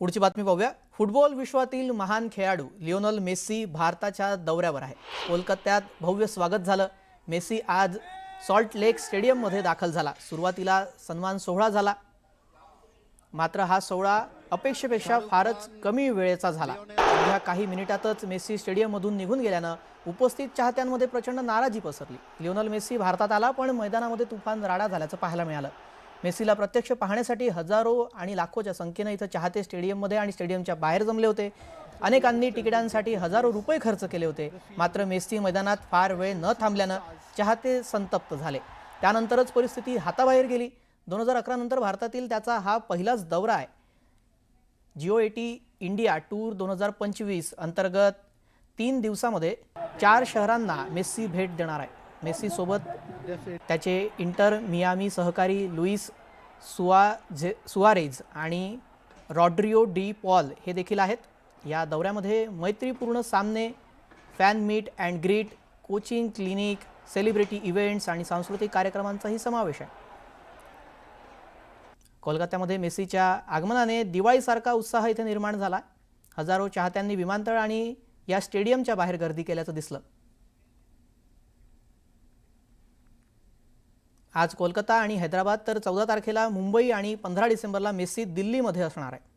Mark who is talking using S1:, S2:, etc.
S1: पुढची बातमी पाहूया. फुटबॉल विश्वातील महान खेळाडू लिओनल मेस्सी भारताच्या दौऱ्यावर आहे. कोलकात्यात भव्य स्वागत झालं. मेस्सी आज सॉल्ट लेक स्टेडियममध्ये दाखल झाला. सुरुवातीला सन्मान सोहळा झाला. मात्र हा सोहळा अपेक्षेपेक्षा फारच कमी वेळेचा झाला. या काही मिनिटातच मेस्सी स्टेडियममधून निघून गेल्यानं उपस्थित चाहत्यांमध्ये प्रचंड नाराजी पसरली. लिओनल मेस्सी भारतात आला पण मैदानामध्ये तुफान राडा झाल्याचं पाहायला मिळालं. मेसीला प्रत्यक्ष पाहण्यासाठी हजारो आणि लाखोच्या संख्येनं इथं चाहते स्टेडियममध्ये आणि स्टेडियमच्या बाहेर जमले होते. अनेकांनी तिकिटांसाठी हजारो रुपये खर्च केले होते. मात्र मेस्सी मैदानात फार वेळ न थांबल्यानं चाहते संतप्त झाले. त्यानंतरच परिस्थिती हाताबाहेर गेली. दोन हजार अकरा नंतर भारतातील त्याचा हा पहिलाच दौरा आहे. जिओ एटी इंडिया टूर दोन हजार पंचवीस अंतर्गत तीन दिवसामध्ये चार शहरांना मेस्सी भेट देणार आहे. मेस्सीसोबत. त्याचे इंटर मियामी सहकारी लुईस सुआझे सुआरेज आणि रॉड्रिओ डी पॉल हे देखील आहेत. या दौऱ्यामध्ये मैत्रीपूर्ण सामने fan meet and greet coaching clinic celebrity events आणि सांस्कृतिक कार्यक्रमांचाही समावेश आहे. कोलकात्यामध्ये मेसीच्या आगमनाने दिवाळीसारखा उत्साह इथे निर्माण झाला. हजारो चाहत्यांनी विमानतळ आणि या स्टेडियमच्या बाहेर गर्दी केल्याचं दिसलं. आज कोलकाता आणि हैदराबाद तर चौदा तारखेला मुंबई आणि पंधरा डिसेंबरला मेस्सी दिल्लीमध्ये असणार आहे.